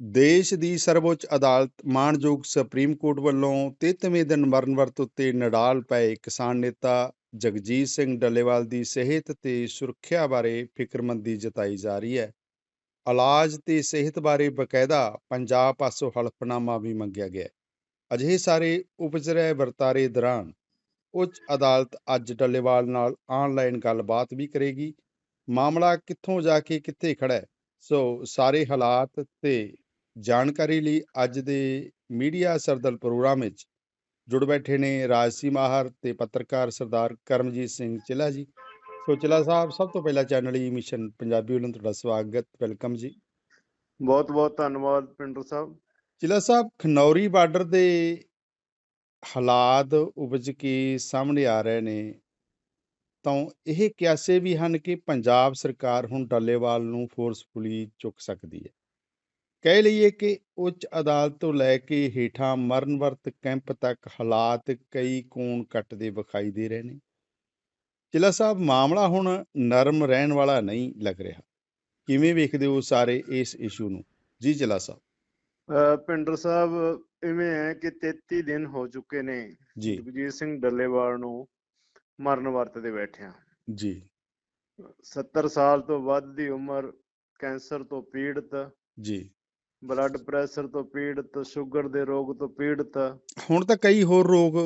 ਦੇਸ਼ ਦੀ ਸਰਵਉੱਚ ਅਦਾਲਤ ਮਾਣਯੋਗ ਸੁਪਰੀਮ ਕੋਰਟ ਵੱਲੋਂ 33ਵੇਂ ਦਿਨ ਮਰਨ ਵਰਤ ਉੱਤੇ ਨਡਾਲ ਪਏ ਕਿਸਾਨ ਨੇਤਾ ਜਗਜੀਤ ਸਿੰਘ ਡੱਲੇਵਾਲ ਦੀ ਸਿਹਤ ਤੇ ਸੁਰੱਖਿਆ ਬਾਰੇ ਫਿਕਰਮੰਦੀ ਜਤਾਈ ਜਾ ਰਹੀ ਹੈ। ਇਲਾਜ ਤੇ ਸਿਹਤ ਬਾਰੇ ਬਕਾਇਦਾ ਪੰਜਾਬ ਪਾਸੋਂ ਹਲਫਨਾਮਾ ਵੀ ਮੰਗਿਆ ਗਿਆ ਅਜਿਹੇ ਸਾਰੇ ਉਪਜਰੇ ਵਰਤਾਰੇ ਦੌਰਾਨ ਉੱਚ ਅਦਾਲਤ ਅੱਜ ਡੱਲੇਵਾਲ ਨਾਲ ਆਨਲਾਈਨ ਗੱਲਬਾਤ ਵੀ ਕਰੇਗੀ। ਮਾਮਲਾ ਕਿੱਥੋਂ ਜਾ ਕੇ ਕਿੱਥੇ ਖੜਾ ਹੈ, ਸੋ ਸਾਰੇ ਹਾਲਾਤ ਤੇ ਜਾਣਕਾਰੀ ਲਈ ਅੱਜ ਦੇ ਮੀਡੀਆ ਸਰਦਲ ਪ੍ਰੋਗਰਾਮ ਵਿੱਚ ਜੁੜ ਬੈਠੇ ਨੇ ਰਾਜਸੀ ਮਾਹਰ ਤੇ ਪੱਤਰਕਾਰ ਸਰਦਾਰ ਕਰਮਜੀਤ ਸਿੰਘ ਚਿਲਾ ਜੀ। ਸੋ ਚਿਲਾ ਸਾਹਿਬ ਸਭ ਤੋਂ ਪਹਿਲਾਂ ਚੈਨਲ ਹੀ ਮਿਸ਼ਨ ਪੰਜਾਬੀ ਵੱਲੋਂ ਤੁਹਾਡਾ ਸਵਾਗਤ ਵੈਲਕਮ ਜੀ। ਬਹੁਤ ਬਹੁਤ ਧੰਨਵਾਦ ਪਿੰਡਰ ਸਾਹਿਬ। ਚਿਲਾ ਸਾਹਿਬ ਖਨੌਰੀ ਬਾਰਡਰ ਦੇ ਹਾਲਾਤ ਉਪਜ ਕੇ ਸਾਹਮਣੇ ਆ ਰਹੇ ਨੇ। ਤਾਂ ਇਹ ਕਿਆਸੇ ਵੀ ਹਨ ਕਿ ਪੰਜਾਬ ਸਰਕਾਰ ਹੁਣ ਡੱਲੇਵਾਲ ਨੂੰ ਫੋਰਸਫੁਲੀ ਚੁੱਕ ਸਕਦੀ ਹੈ? ਕਹਿ ਲਈਏ ਕਿ ਉੱਚ ਅਦਾਲਤ ਤੋਂ ਲੈ ਕੇ ਹੇਠਾਂ ਮਰਨ ਵਰਤ ਕੈਂਪ ਤੱਕ ਹਾਲਾਤ ਕਈ ਕੋਣ ਕੱਟਦੇ ਵਿਖਾਈ ਦੇ ਰਹੇ ਨੇ। ਜ਼ਿਲ੍ਹਾ ਸਾਹਿਬ ਮਾਮਲਾ ਹੁਣ ਨਰਮ ਰਹਿਣ ਵਾਲਾ ਨਹੀਂ ਲੱਗ ਰਿਹਾ। ਕਿਵੇਂ ਵੇਖਦੇ ਹੋ ਸਾਰੇ ਇਸ ਇਸ਼ੂ ਨੂੰ? ਜੀ ਜ਼ਿਲ੍ਹਾ ਸਾਹਿਬ। ਪਿੰਡਰ ਸਾਹਿਬ ਇਵੇਂ ਹੈ ਕਿ 33 ਦਿਨ ਹੋ ਚੁੱਕੇ ਨੇ ਜੀ। ਜਗਜੀਤ ਸਿੰਘ ਡੱਲੇਵਾਲ ਨੂੰ ਮਰਨ ਵਰਤ ਦੇ ਬੈਠਿਆਂ। ਜੀ। 70 ਸਾਲ ਤੋਂ ਵੱਧ ਦੀ ਉਮਰ ਕੈਂਸਰ ਤੋਂ ਪੀੜਤ ਜੀ। ਬਲੱਡ ਪ੍ਰੈਸ਼ਰ ਤੋਂ ਪੀੜਤ ਸ਼ੂਗਰ ਦੇ ਰੋਗ ਤੋਂ ਪੀੜਤ ਹੁਣ ਤਾਂ ਕਈ ਹੋਰ ਰੋਗ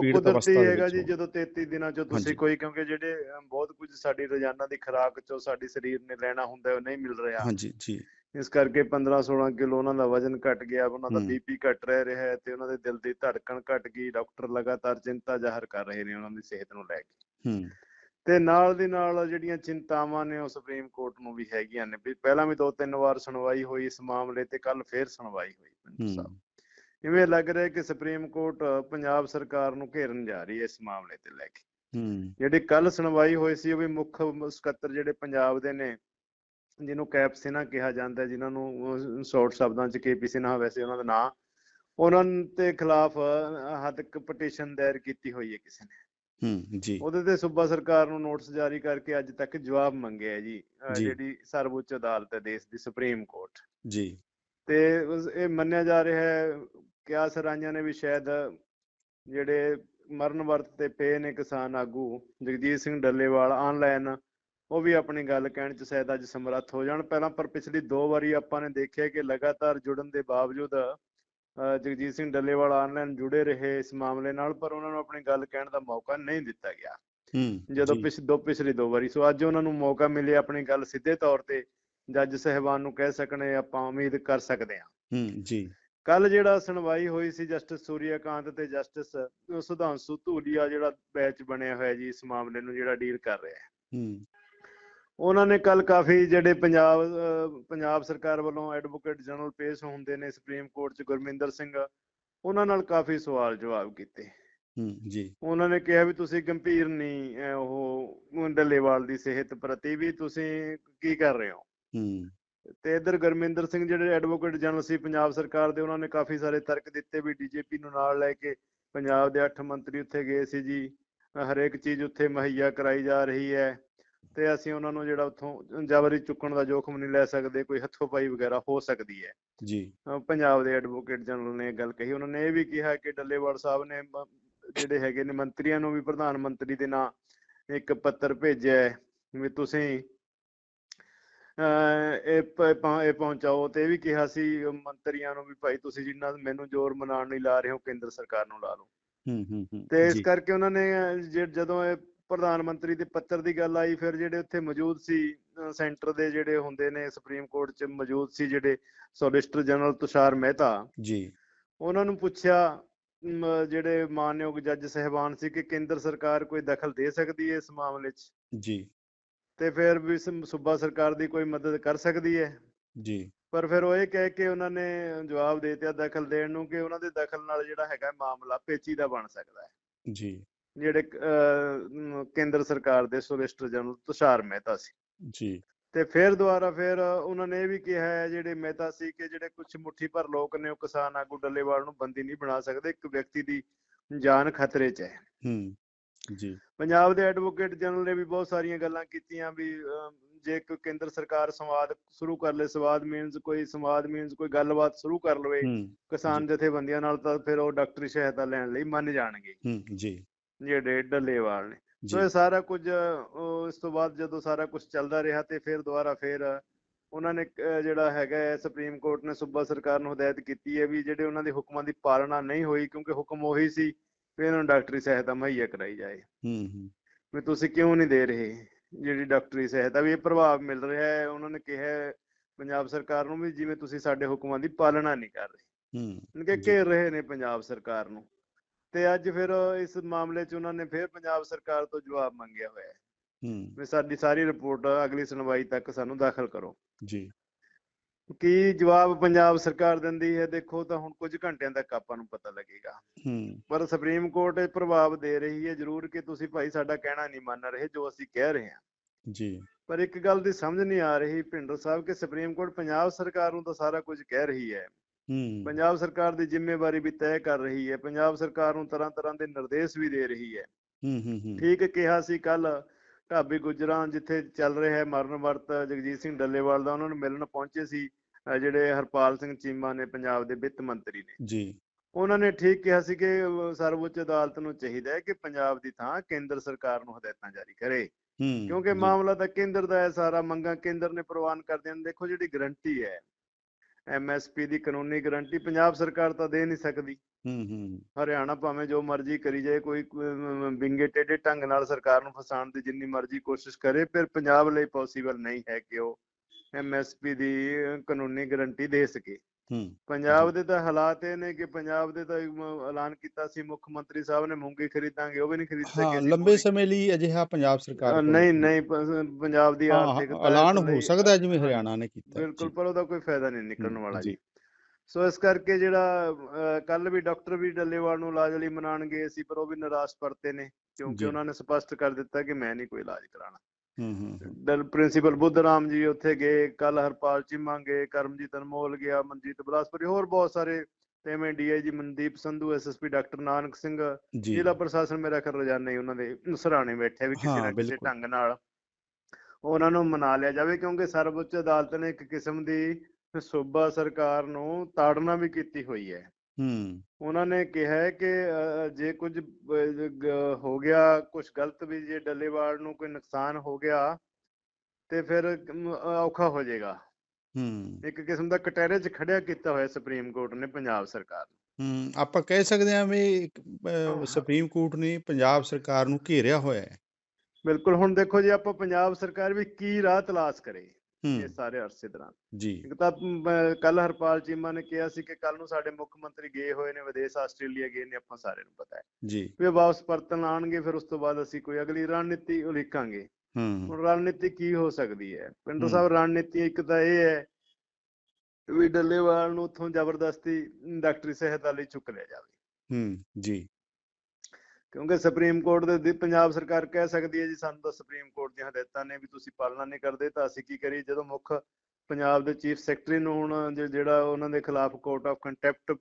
ਪੀੜਤ ਅਵਸਥਾ ਦੇ ਹੈਗਾ ਜੀ। ਜਦੋਂ 33 ਦਿਨਾਂ ਚੋਂ ਤੁਸੀਂ। ਕੋਈ ਕਿਉਂਕਿ ਜਿਹੜੇ ਬਹੁਤ ਕੁਝ ਸਾਡੀ ਰੋਜ਼ਾਨਾ ਦੀ ਖੁਰਾਕ ਚੋਂ ਸਾਡੀ ਸਰੀਰ ਨੇ ਲੈਣਾ ਹੁੰਦਾ ਉਹ ਨਹੀਂ ਮਿਲ ਰਿਹਾ ਹਾਂਜੀ ਜੀ ਇਸ ਕਰਕੇ 15 16 ਕਿਲੋ ਉਹਨਾਂ ਦਾ ਵਜ਼ਨ ਘਟ ਗਿਆ ਉਹਨਾਂ ਦਾ। ਬੀਪੀ ਘਟ ਰਹਿ ਰਿਹਾ ਹੈ ਤੇ ਉਹਨਾਂ ਦੇ ਦਿਲ ਦੀ ਧੜਕਣ ਘਟ ਗਈ ਡਾਕਟਰ ਲਗਾਤਾਰ ਚਿੰਤਾ ਜ਼ਾਹਰ ਕਰ ਰਹੇ ਨੇ ਉਹਨਾਂ ਦੀ ਸਿਹਤ ਨੂੰ ਲੈ ਕੇ ਹੂੰ ਤੇ ਨਾਲ ਦੀ ਨਾਲ ਜਿਹੜੀਆਂ ਚਿੰਤਾਵਾਂ ਨੇ ਉਹ ਸੁਪਰੀਮ ਕੋਰਟ ਨੂੰ ਵੀ ਹੈਗੀਆਂ ਨੇ ਵੀ ਪਹਿਲਾਂ ਵੀ ਦੋ ਤਿੰਨ ਵਾਰ ਸੁਣਵਾਈ ਹੋਈ ਇਸ ਮਾਮਲੇ ਤੇ ਕੱਲ ਫੇਰ ਸੁਣਵਾਈ ਹੋਈ ਸਾਹਿਬ। ਇਵੇਂ ਲੱਗ ਰਿਹਾ ਕਿ ਸੁਪਰੀਮ ਕੋਰਟ ਪੰਜਾਬ ਸਰਕਾਰ ਨੂੰ ਘੇਰਨ ਜਾ ਰਹੀ ਹੈ ਇਸ ਮਾਮਲੇ ਤੇ ਲੈ ਕੇ। ਜਿਹੜੀ ਕੱਲ ਸੁਣਵਾਈ ਹੋਈ ਸੀ ਉਹ ਵੀ ਮੁੱਖ ਸਕੱਤਰ ਜਿਹੜੇ ਪੰਜਾਬ ਦੇ ਨੇ ਜਿਹਨੂੰ ਕੈਪ ਸਿਨਹਾ ਕਿਹਾ ਜਾਂਦਾ ਹੈ, ਜਿਨ੍ਹਾਂ ਨੂੰ ਸ਼ਾਰਟ ਸ਼ਬਦਾਂ ਚ ਕੇਪੀ ਸਿਨਹਾ ਵੈਸੇ ਉਹਨਾਂ ਦਾ ਨਾਂ ਉਹਨਾਂ ਦੇ ਖਿਲਾਫ ਹੱਦ ਤੱਕ ਪਟੀਸ਼ਨ ਦਾਇਰ ਕੀਤੀ ਹੋਈ ਹੈ ਕਿਸੇ ਨੇ। ਹੂੰ ਜੀ। ਉਹਦੇ ਤੇ ਸੂਬਾ ਸਰਕਾਰ ਨੂੰ ਨੋਟਿਸ ਜਾਰੀ ਕਰਕੇ ਅੱਜ ਤੱਕ ਜਵਾਬ ਮੰਗਿਆ ਜੀ। ਜਿਹੜੀ ਸਰਵਉੱਚ ਅਦਾਲਤ ਹੈ ਦੇਸ਼ ਦੀ ਸੁਪਰੀਮ ਕੋਰਟ। ਜੀ। ਤੇ ਇਹ ਮੰਨਿਆ ਜਾ ਰਿਹਾ ਹੈ ਕਿਆਸ ਰਾਈਆਂ ਨੇ ਵੀ ਸ਼ਾਇਦ ਜਿਹੜੇ ਮਰਨ ਵਰਤ ਤੇ ਪਏ ਨੇ ਕਿਸਾਨ ਆਗੂ ਜਗਜੀਤ ਸਿੰਘ ਡੱਲੇਵਾਲ ਆਨਲਾਈਨ ਉਹ ਵੀ ਆਪਣੀ ਗੱਲ ਕਹਿਣ ਚ ਸ਼ਾਇਦ ਅੱਜ ਸਮਰੱਥ ਹੋ ਜਾਣ। ਪਹਿਲਾਂ ਪਰ ਪਿਛਲੀ ਦੋ ਵਾਰੀ ਆਪਾਂ ਨੇ ਦੇਖਿਆ ਕਿ ਲਗਾਤਾਰ ਜੁੜਨ ਦੇ ਬਾਵਜੂਦ ਜਗਜੀਤ ਸਿੰਘ ਡੱਲੇਵਾਲ ਆਨਲਾਈਨ ਜੁੜੇ ਰਹੇ ਇਸ ਮਾਮਲੇ ਨਾਲ ਪਰ ਉਹਨਾਂ ਨੂੰ ਆਪਣੀ ਗੱਲ ਕਹਿਣ ਦਾ ਮੌਕਾ ਨਹੀਂ ਦਿੱਤਾ ਗਿਆ। ਹੂੰ ਜਦੋਂ ਪਿਛ ਦੋ ਪਿਛਲੀ ਦੋ ਵਾਰੀ ਸੋ ਅੱਜ ਉਹਨਾਂ ਨੂੰ ਮੌਕਾ ਮਿਲਿਆ ਆਪਣੀ ਗੱਲ ਸਿੱਧੇ ਤੌਰ ਤੇ ਜੱਜ ਸਹਿਬਾਨ ਨੂੰ ਕਹਿ ਸਕਣੇ ਆਪਾਂ ਉਮੀਦ ਕਰ ਸਕਦੇ ਹਾਂ। ਹੂੰ ਜੀ। ਕੱਲ ਜਿਹੜਾ ਸੁਣਵਾਈ ਹੋਈ ਸੀ ਜਸਟਿਸ ਸੂਰਿਆਕਾਂਤ ਤੇ ਜਸਟਿਸ ਸੁਧਾਂਸ਼ੂ ਧੂਲੀਆ ਜਿਹੜਾ ਬੈਚ ਬਣਿਆ ਹੋਇਆ ਜੀ ਇਸ ਮਾਮਲੇ ਨੂੰ ਜਿਹੜਾ ਡੀਲ ਕਰ ਰਿਹਾ ਹੈ। ਹੂੰ। ਉਹਨਾਂ ਨੇ ਕੱਲ ਕਾਫੀ ਜਿਹੜੇ ਪੰਜਾਬ ਪੰਜਾਬ ਸਰਕਾਰ ਵੱਲੋਂ ਐਡਵੋਕੇਟ ਜਨਰਲ ਪੇਸ਼ ਹੁੰਦੇ ਨੇ ਸੁਪਰੀਮ ਕੋਰਟ 'ਚ ਗੁਰਮਿੰਦਰ ਸਿੰਘ ਉਹਨਾਂ ਨਾਲ ਕਾਫੀ ਸਵਾਲ ਜਵਾਬ ਕੀਤੇ। ਹੂੰ ਜੀ। ਉਹਨਾਂ ਨੇ ਕਿਹਾ ਵੀ ਤੁਸੀਂ ਗੰਭੀਰ ਨਹੀਂ ਉਹ ਡੱਲੇਵਾਲ ਦੀ ਸਿਹਤ ਪ੍ਰਤੀ ਵੀ ਤੁਸੀਂ ਕੀ ਕਰ ਰਹੇ ਹੋ? ਹੂੰ। ਤੇ ਇਧਰ ਗੁਰਮਿੰਦਰ ਸਿੰਘ ਜਿਹੜੇ ਐਡਵੋਕੇਟ ਜਨਰਲ ਸੀ ਪੰਜਾਬ ਸਰਕਾਰ ਦੇ ਉਹਨਾਂ ਨੇ ਕਾਫੀ ਸਾਰੇ ਤਰਕ ਦਿੱਤੇ ਵੀ ਡੀਜੀਪੀ ਨੂੰ ਨਾਲ ਲੈ ਕੇ ਪੰਜਾਬ ਦੇ 8 ਮੰਤਰੀ ਉੱਥੇ ਗਏ ਸੀ ਜੀ। ਹਰੇਕ ਚੀਜ਼ ਉੱਥੇ ਮੁਹੱਈਆ ਕਰਾਈ ਜਾ ਰਹੀ ਹੈ। ਤੇ ਅਸੀਂ ਉਹਨਾਂ ਨੂੰ ਜਿਹੜਾ ਉੱਥੋਂ ਜਬਰੀ ਚੁੱਕਣ ਦਾ ਜੋਖਮ ਨਹੀਂ ਲੈ ਸਕਦੇ ਕੋਈ ਹੱਥੋਂ ਪਾਈ ਵਗੈਰਾ ਹੋ ਸਕਦੀ ਹੈ। ਜੀ। ਪੰਜਾਬ ਦੇ ਐਡਵੋਕੇਟ ਜਨਰਲ ਨੇ ਇਹ ਗੱਲ ਕਹੀ ਉਹਨਾਂ ਨੇ ਇਹ ਵੀ ਕਿਹਾ ਕਿ ਡੱਲੇਵਾਲ ਸਾਹਿਬ ਨੇ ਜਿਹੜੇ ਹੈਗੇ ਨੇ ਮੰਤਰੀਆਂ ਨੂੰ ਵੀ ਪ੍ਰਧਾਨ ਮੰਤਰੀ ਦੇ ਨਾਂ ਇੱਕ ਪੱਤਰ ਭੇਜਿਆ ਵੀ ਤੁਸੀਂ ਇਹ ਇਹ ਪਹੁੰਚਾਓ ਤੇ ਇਹ ਵੀ ਕਿਹਾ ਸੀ ਮੰਤਰੀਆਂ ਨੂੰ ਵੀ ਭਾਈ ਤੁਸੀਂ ਜਿੰਨਾ ਮੈਨੂੰ ਜ਼ੋਰ ਮਨਾਉਣ ਲਈ ਲਾ ਰਹੇ ਹੋ ਕੇਂਦਰ ਸਰਕਾਰ ਨੂੰ ਲਾ ਲਓ। ਹੂੰ ਹੂੰ ਹੂੰ ਤੇ ਇਸ ਕਰਕੇ ਉਹਨਾਂ ਨੇ ਜਦੋਂ ਇਹ ਪ੍ਰਧਾਨ ਮੰਤਰੀ ਦੇ ਪੱਤਰ ਦੀ ਗੱਲ ਆਈ ਫਿਰ ਜਿਹੜੇ ਉੱਥੇ ਮੌਜੂਦ ਸੀ ਸੈਂਟਰ ਦੇ ਜਿਹੜੇ ਹੁੰਦੇ ਨੇ ਸੁਪਰੀਮ ਕੋਰਟ 'ਚ ਮੌਜੂਦ ਸੀ ਜਿਹੜੇ ਸੋਲਿਸਟਰ ਜਨਰਲ ਤੁਸ਼ਾਰ ਮਹਿਤਾ। ਜੀ। ਉਹਨਾਂ ਨੂੰ ਪੁੱਛਿਆ ਜਿਹੜੇ ਮਾਨਯੋਗ ਜੱਜ ਸਹਿਬਾਨ ਸੀ ਕਿ ਕੇਂਦਰ ਸਰਕਾਰ ਕੋਈ ਦਖਲ ਦੇ ਸਕਦੀ ਹੈ ਇਸ ਮਾਮਲੇ 'ਚ? ਜੀ। ਤੇ ਫਿਰ ਵੀ ਸੂਬਾ ਸਰਕਾਰ ਦੀ ਕੋਈ ਮਦਦ ਕਰ ਸਕਦੀ ਹੈ ਜੀ। ਪਰ ਫਿਰ ਉਹ ਇਹ ਕਹਿ ਕੇ ਉਹਨਾਂ ਨੇ ਜਵਾਬ ਦੇ ਦਿੱਤਾ ਦਖਲ ਦੇਣ ਨੂੰ ਕਿ ਉਹਨਾਂ ਦੇ ਦਖਲ ਨਾਲ ਜਿਹੜਾ ਹੈਗਾ ਮਾਮਲਾ ਪੇਚੀਦਾ ਬਣ ਸਕਦਾ ਹੈ ਜੀ। ਜਿਹੜੇ ਕੇਂਦਰ ਸਰਕਾਰ ਦੇ ਸੋਲਿਸਟਰ ਜਨਰਲ ਤੁਸ਼ਾਰ ਮਹਿਤਾ ਸੀ। ਜੀ। ਤੇ ਫਿਰ ਦੁਬਾਰਾ ਫਿਰ ਉਹਨਾਂ ਨੇ ਇਹ ਵੀ ਕਿਹਾ ਹੈ ਜਿਹੜੇ ਮਹਿਤਾ ਸੀ ਕਿ ਜਿਹੜੇ ਕੁਝ ਮੁੱਠੀ ਭਰ ਲੋਕ ਨੇ ਉਹ ਕਿਸਾਨ ਆਗੂ ਡੱਲੇਵਾਲ ਨੂੰ ਬੰਦੀ ਨਹੀਂ ਬਣਾ ਸਕਦੇ ਇੱਕ ਵਿਅਕਤੀ ਦੀ ਜਾਨ ਖਤਰੇ 'ਚ ਹੈ। ਹੂੰ ਜੀ। ਪੰਜਾਬ ਦੇ ਐਡਵੋਕੇਟ ਜਨਰਲ ਨੇ ਵੀ ਬਹੁਤ ਸਾਰੀਆਂ ਗੱਲਾਂ ਕੀਤੀਆਂ ਵੀ ਜੇ ਕੋਈ ਕੇਂਦਰ ਸਰਕਾਰ ਸੰਵਾਦ ਸ਼ੁਰੂ ਕਰ ਲੇ ਸੰਵਾਦ ਮੀਨਸ ਕੋਈ ਸੰਵਾਦ ਮੀਨਸ ਕੋਈ ਗੱਲਬਾਤ ਸ਼ੁਰੂ ਕਰ ਲਵੇ ਕਿਸਾਨ ਜਥੇਬੰਦੀਆਂ ਨਾਲ ਤਾਂ ਫਿਰ ਉਹ ਡਾਕਟਰੀ ਸਹਾਇਤਾ ਲੈਣ ਲਈ ਮੰਨ ਜਾਣਗੇ। ਹੂੰ ਜੀ। ਜਿਹੜੇ ਡੱਲੇਵਾਲ ਨੇ। ਸੋ ਇਹ ਸਾਰਾ ਕੁਝ ਇਸ ਤੋਂ ਬਾਅਦ ਜਦੋਂ ਸਾਰਾ ਕੁਝ ਚੱਲਦਾ ਰਿਹਾ ਤੇ ਫਿਰ ਦੁਬਾਰਾ ਫਿਰ ਉਹਨਾਂ ਨੇ ਜਿਹੜਾ ਹੈਗਾ ਸੁਪਰੀਮ ਕੋਰਟ ਨੇ ਸੂਬਾ ਸਰਕਾਰ ਨੂੰ ਹਦਾਇਤ ਕੀਤੀ ਹੈ ਵੀ ਜਿਹੜੇ ਉਹਨਾਂ ਦੇ ਹੁਕਮਾਂ ਦੀ ਪਾਲਣਾ ਨਹੀਂ ਹੋਈ ਕਿਉਂਕਿ ਹੁਕਮ ਉਹੀ ਸੀ ਵੀ ਇਹਨਾਂ ਨੂੰ ਡਾਕਟਰੀ ਸਹਾਇਤਾ ਮੁਹੱਈਆ ਕਰਾਈ ਜਾਏ। ਹੂੰ ਹੂੰ। ਵੀ ਤੁਸੀਂ ਕਿਉਂ ਨਹੀਂ ਦੇ ਰਹੇ ਜਿਹੜੀ ਡਾਕਟਰੀ ਸਹਾਇਤਾ? ਵੀ ਇਹ ਪ੍ਰਭਾਵ ਮਿਲ ਰਿਹਾ ਹੈ ਉਹਨਾਂ ਨੇ ਕਿਹਾ ਪੰਜਾਬ ਸਰਕਾਰ ਨੂੰ ਵੀ ਜਿਵੇਂ ਤੁਸੀਂ ਸਾਡੇ ਹੁਕਮਾਂ ਦੀ ਪਾਲਣਾ ਨਹੀਂ ਕਰ ਰਹੇ। ਹੂੰ ਕਿ। ਘੇਰ ਰਹੇ ਨੇ ਪੰਜਾਬ ਸਰਕਾਰ ਨੂੰ। ਤੇ ਅੱਜ ਫਿਰ ਇਸ ਮਾਮਲੇ 'ਚ ਉਹਨਾਂ ਨੇ ਫਿਰ ਪੰਜਾਬ ਸਰਕਾਰ ਤੋਂ ਜਵਾਬ ਮੰਗਿਆ ਹੋਇਆ ਹੈ। ਹੂੰ। ਵੀ ਸਾਡੀ ਸਾਰੀ ਰਿਪੋਰਟ ਅਗਲੀ ਸੁਣਵਾਈ ਤੱਕ ਸਾਨੂੰ ਦਾਖਲ ਕਰੋ। ਜੀ। ਕੀ ਜਵਾਬ ਪੰਜਾਬ ਸਰਕਾਰ ਦਿੰਦੀ ਹੈ? ਦੇਖੋ ਤਾਂ ਹੁਣ ਕੁਝ ਘੰਟਿਆਂ ਤੱਕ ਆਪਾਂ ਨੂੰ ਪਤਾ ਲੱਗੇਗਾ। ਹੂੰ। ਪਰ ਸੁਪਰੀਮ ਕੋਰਟ ਇਹ ਪ੍ਰਭਾਵ ਦੇ ਰਹੀ ਹੈ ਜ਼ਰੂਰ ਕਿ ਤੁਸੀਂ ਭਾਈ ਸਾਡਾ ਕਹਿਣਾ ਨਹੀਂ ਮੰਨ ਰਹੇ ਜੋ ਅਸੀਂ ਕਹਿ ਰਹੇ ਹਾਂ। ਜੀ। ਪਰ ਇੱਕ ਗੱਲ ਦੀ ਸਮਝ ਨਹੀਂ ਆ ਰਹੀ ਭਿੰਡਰ ਸਾਹਿਬ ਕਿ ਸੁਪਰੀਮ ਕੋਰਟ ਪੰਜਾਬ ਸਰਕਾਰ ਨੂੰ ਤਾਂ ਸਾਰਾ ਕੁਝ ਕਹਿ ਰਹੀ ਹੈ। ਹੂੰ ਪੰਜਾਬ ਸਰਕਾਰ ਦੀ ਜ਼ਿੰਮੇਵਾਰੀ ਵੀ ਤੈਅ ਕਰ ਰਹੀ ਹੈ। ਪੰਜਾਬ ਸਰਕਾਰ ਨੂੰ ਤਰ੍ਹਾਂ ਤਰ੍ਹਾਂ ਦੇ ਨਿਰਦੇਸ਼ ਵੀ ਦੇ ਰਹੀ ਹੈ। ਹੂੰ ਹੂੰ ਹੂੰ। ਠੀਕ ਕਿਹਾ ਸੀ ਕੱਲ ਢਾਬੀ ਗੁਜਰਾਂ ਜਿੱਥੇ ਚੱਲ ਰਿਹਾ ਹੈ ਮਰਨ ਵਰਤ ਜਗਜੀਤ ਸਿੰਘ ਡੱਲੇਵਾਲ ਦਾ ਉਹਨਾਂ ਨੂੰ ਮਿਲਣ ਪਹੁੰਚੇ ਸੀ ਜਿਹੜੇ ਹਰਪਾਲ ਸਿੰਘ ਚੀਮਾ ਨੇ ਪੰਜਾਬ ਦੇ ਵਿੱਤ ਮੰਤਰੀ ਨੇ। ਜੀ। ਉਹਨਾਂ ਨੇ ਠੀਕ ਕਿਹਾ ਸੀ ਕਿ ਸਰਵਉੱਚ ਅਦਾਲਤ ਨੂੰ ਚਾਹੀਦਾ ਹੈ ਕਿ ਪੰਜਾਬ ਦੀ ਥਾਂ ਕੇਂਦਰ ਸਰਕਾਰ ਨੂੰ ਹਦਾਇਤਾਂ ਜਾਰੀ ਕਰੇ। ਕਿਉਂਕਿ ਮਾਮਲਾ ਤਾਂ ਕੇਂਦਰ ਦਾ ਹੈ ਸਾਰਾ ਮੰਗਾਂ ਕੇਂਦਰ ਨੇ ਪ੍ਰਵਾਨ ਕਰਦਿਆਂ ਨੂੰ ਦੇਖੋ ਜਿਹੜੀ ਗਰੰਟੀ ਹੈ ਐਮਐਸਪੀ ਦੀ ਕਾਨੂੰਨੀ ਗਰੰਟੀ ਪੰਜਾਬ ਸਰਕਾਰ ਤਾਂ ਦੇ ਨਹੀਂ ਸਕਦੀ। ਹੂੰ ਹੂੰ ਹਰਿਆਣਾ ਭਾਵੇਂ ਜੋ ਮਰਜ਼ੀ ਕਰੀ ਜਾਏ ਕੋਈ ਵਿੰਗੇ ਟੇਢੇ ਢੰਗ ਨਾਲ ਸਰਕਾਰ ਨੂੰ ਫਸਾਉਣ ਦੀ ਜਿੰਨੀ ਮਰਜ਼ੀ ਕੋਸ਼ਿਸ਼ ਕਰੇ ਪਰ ਪੰਜਾਬ ਲਈ ਪੋਸੀਬਲ ਨਹੀਂ ਹੈ ਕਿ ਉਹ ਐਮਐਸਪੀ ਦੀ ਕਾਨੂੰਨੀ ਗਰੰਟੀ ਦੇ ਸਕੇ। ਪੰਜਾਬ ਦੇ ਤਾਂ ਹਾਲਾਤ ਇਹ ਨੇ ਕਿ ਪੰਜਾਬ ਦੇ ਤਾਂ ਐਲਾਨ ਕੀਤਾ ਸੀ ਮੁੱਖ ਮੰਤਰੀ ਸਾਹਿਬ ਨੇ ਮੂੰਗੀ ਖਰੀਦਾਂਗੇ ਉਹ ਵੀ ਨਹੀਂ ਖਰੀਦ ਹਾਂ ਸਕੇ ਜੀ ਲੰਬੇ। ਸਮੇਂ ਲਈ ਅਜਿਹਾ ਪੰਜਾਬ ਸਰਕਾਰ ਨਹੀਂ ਨਹੀਂ ਪੰਜਾਬ ਦੀ ਹਾਂ ਆਰਥਿਕਤਾ ਹਾਂ, ਐਲਾਨ ਹੋ ਸਕਦਾ ਹੈ ਜਿਵੇਂ ਹਾਂ, ਹਰਿਆਣਾ ਨੇ ਕੀਤਾ ਬਿਲਕੁਲ ਪਰ ਉਹਦਾ ਕੋਈ ਫਾਇਦਾ ਨਹੀਂ ਨਿਕਲਣ ਹੂੰ, ਵਾਲਾ ਜੀ। ਸੋ ਇਸ ਕਰਕੇ ਜਿਹੜਾ ਕੱਲ ਵੀ ਡਾਕਟਰ ਵੀ ਡੱਲੇਵਾਲ ਨੂੰ ਇਲਾਜ ਲਈ ਮਨਾਉਣ ਗਏ ਸੀ ਪਰ ਉਹ ਵੀ ਨਿਰਾਸ਼ ਪਰਤੇ ਨੇ ਕਿਉਂਕਿ। ਉਹਨਾਂ ਨੇ ਸਪਸ਼ਟ ਕਰ ਦਿੱਤਾ ਕਿ ਮੈਂ ਨਹੀਂ ਕੋਈ ਇਲਾਜ ਕਰਾਉਣਾ ਹੂੰ ਪ੍ਰਿੰਸੀਪਲ ਬੁੱਧਰਾਮ ਜੀ ਉੱਥੇ ਗਏ ਕੱਲ ਹਰਪਾਲ ਚੀਮਾ ਗਏ ਕਰਮਜੀਤ ਅਨਮੋਲ ਗਿਆ ਮਨਜੀਤ ਬਲਾਸਪੁਰੀ ਹੋਰ ਬਹੁਤ ਸਾਰੇ ਐਵੇਂ DIG Mandeep Sandhu SSP doctor Nanak Singh ਜ਼ਿਲ੍ਹਾ ਪ੍ਰਸ਼ਾਸਨ ਮੇਰਾ ਖਰ ਰੋਜ਼ਾਨਾ ਹੀ ਉਹਨਾਂ ਦੇ ਸਰਾਣੇ ਬੈਠੇ ਵੀ ਕਿਸੇ ਨਾ ਕਿਸੇ। ਢੰਗ ਨਾਲ। ਉਹਨਾਂ ਨੂੰ ਮਨਾ ਲਿਆ ਜਾਵੇ ਕਿਉਂਕਿ ਸਰਵਉੱਚ ਅਦਾਲਤ ਨੇ ਇੱਕ ਕਿਸਮ ਦੀ ਸੂਬਾ ਸਰਕਾਰ ਨੂੰ ਤਾੜਨਾ ਵੀ ਕੀਤੀ ਹੋਈ ਹੈ। ਹੂੰ। ਉਹਨਾਂ ਨੇ ਕਿਹਾ ਹੈ ਕਿ ਜੇ ਕੁਝ ਹੋ ਗਿਆ ਕੁਝ ਗਲਤ ਵੀ ਜੇ ਡੱਲੇਵਾਲ ਨੂੰ ਕੋਈ ਨੁਕਸਾਨ ਹੋ ਗਿਆ ਤੇ ਫਿਰ ਔਖਾ ਹੋ ਜਾਏਗਾ। ਹੂੰ। ਇੱਕ ਕਿਸਮ ਦਾ ਕਟਹਿਰੇ 'ਚ ਖੜਿਆ ਕੀਤਾ ਹੋਇਆ ਸੁਪਰੀਮ ਕੋਰਟ ਨੇ ਪੰਜਾਬ ਸਰਕਾਰ ਨੂੰ। ਹੂੰ ਆਪਾਂ ਕਹਿ ਸਕਦੇ ਹਾਂ ਵੀ ਸੁਪਰੀਮ ਕੋਰਟ ਨੇ ਪੰਜਾਬ ਸਰਕਾਰ ਨੂੰ ਘੇਰਿਆ ਹੋਇਆ ਹੈ। ਬਿਲਕੁਲ ਹੁਣ ਦੇਖੋ ਜੀ ਆਪਾਂ ਪੰਜਾਬ ਸਰਕਾਰ ਵੀ ਕੀ ਰਾਹ ਤਲਾਸ਼ ਕਰੇ। ਇਹ ਸਾਰੇ ਅਰਸੇ ਦੌਰਾਨ। ਜੀ। ਇੱਕ ਤਾਂ ਕੱਲ ਹਰਪਾਲ ਚੀਮਾ ਨੇ ਕਿਹਾ ਸੀ ਕਿ ਕੱਲ ਨੂੰ ਸਾਡੇ ਮੁੱਖ ਮੰਤਰੀ ਗਏ ਹੋਏ ਨੇ ਵਿਦੇਸ਼ ਆਸਟ੍ਰੇਲੀਆ ਗਏ ਨੇ ਆਪਾਂ ਸਾਰਿਆਂ ਨੂੰ ਪਤਾ ਹੈ। ਜੀ। ਵੀ ਵਾਪਸ ਪਰਤਣ ਆਉਣਗੇ ਫਿਰ ਉਸ ਤੋਂ ਬਾਅਦ ਅਸੀਂ ਕੋਈ ਅਗਲੀ ਰਣਨੀਤੀ ਉਲੀਕਾਂਗੇ। ਹੂੰ। ਹੁਣ ਰਣਨੀਤੀ ਕੀ ਹੋ ਸਕਦੀ ਹੈ? ਪਿੰਡੋ। ਸਾਹਿਬ ਰਣਨੀਤੀ ਇੱਕ ਤਾਂ ਇਹ ਹੈ ਵੀ ਡੱਲੇਵਾਲ ਨੂੰ ਉੱਥੋਂ ਜ਼ਬਰਦਸਤੀ ਡਾਕਟਰੀ ਸਹਾਇਤਾ ਲਈ ਚੁੱਕ ਲਿਆ ਜਾਵੇ। ਹੂੰ ਜੀ। ਕਿਉਂਕਿ ਸੁਪਰੀਮ ਕੋਰਟ ਦੇ ਪੰਜਾਬ ਸਰਕਾਰ ਕਹਿ ਸਕਦੀ ਹੈ ਜੀ ਸਾਨੂੰ ਤਾਂ ਸੁਪਰੀਮ ਕੋਰਟ ਦੀਆਂ ਹਦਾਇਤਾਂ ਨੇ ਵੀ ਤੁਸੀਂ ਪਾਲਣਾ ਨਹੀਂ ਕਰਦੇ ਤਾਂ ਅਸੀਂ ਕੀ ਕਰੀਏ? ਜਦੋਂ ਮੁੱਖ ਪੰਜਾਬ ਦੇ ਚੀਫ ਸੈਕਟਰੀ ਨੂੰ ਹੁਣ ਜਿਹੜਾ ਉਹਨਾਂ ਦੇ ਖਿਲਾਫ ਕੋਰਟ ਆਫ ਕੰਟੈਂਪਟ